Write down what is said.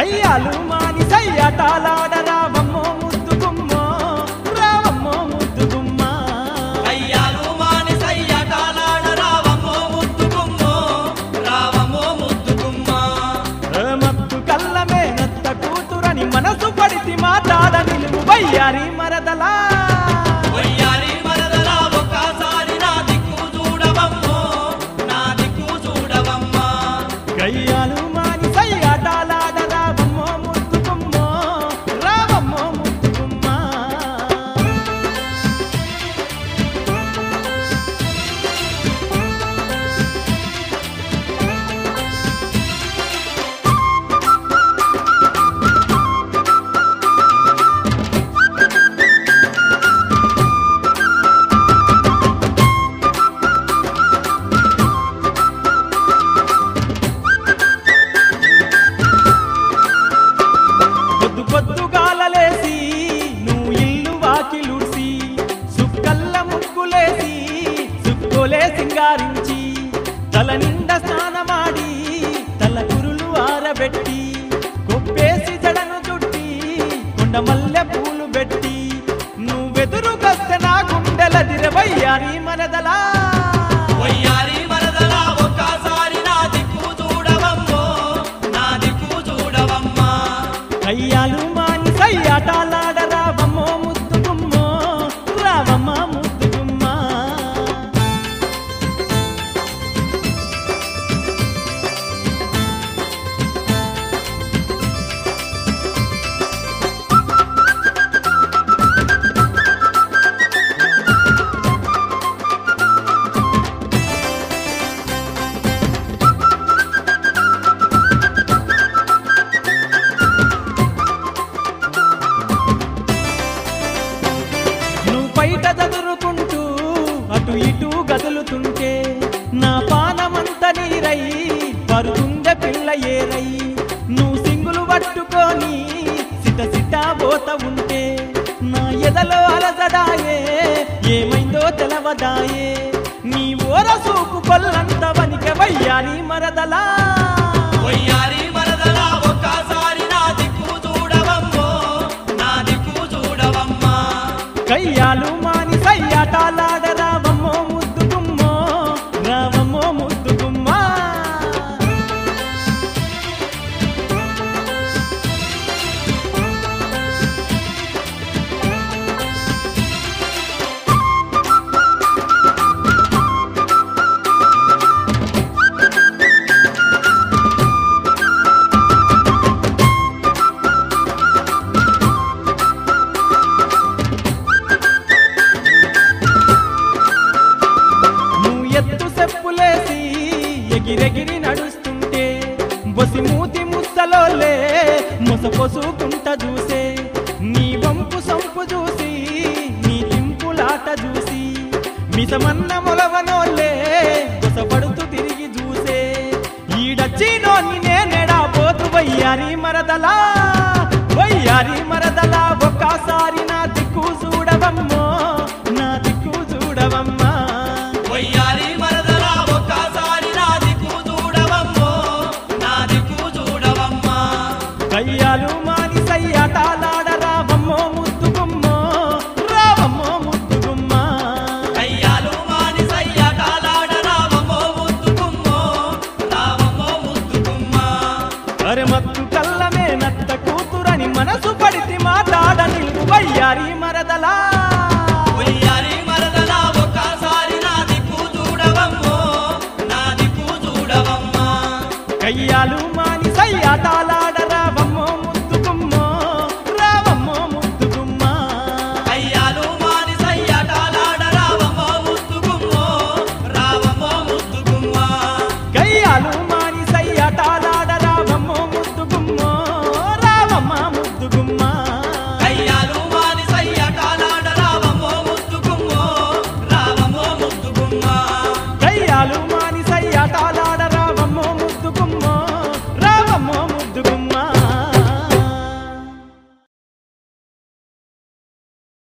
దయ్యాలు మాని దయ్యాటాలాడరా తల స్నానమాడి తల కురులు ఆరబెట్టి కొప్పేసి జడను చుట్టి కొండ మల్లె పూలు పెట్టి నువ్వెదురుకొస్తే నా గుండెల దిరవయ్యారి మనదలా. వయ్యారి బయట చదురుకుంటూ అటు ఇటు గదులుతుంటే నా పానమంత నీరై పరుతుండె పిల్ల ఏరై నువ్వు సింగులు పట్టుకొని సిట సిటా పోత ఉంటే నా ఎదలో అలసడాయే ఏమైందో తెలవదాయే నీ ఓర సూపు కొల్లంత మాని సయ్యాటాలాడ ఎగిరెగిరి నడుస్తుంటే బొసి మూతి ముద్దలోలే మొసపొసుకుంట చూసే నీ వంపు సంపు చూసి నీ తింపులాట చూసి మిసమన్న మొలవనోలే బొసపడుతూ తిరిగి చూసే ఈడచ్చినోని నేనెడా పోతు వయ్యారి మరదలా వయ్యారి మర అరెమత్తు కల్లమే నత్త కూతురని మనసు పడితి మాట్లాడ నిలుపు వయ్యారి మరదలా. మరదలా నాది కూతుడవమ్మో నాది కయ్యాలు ताला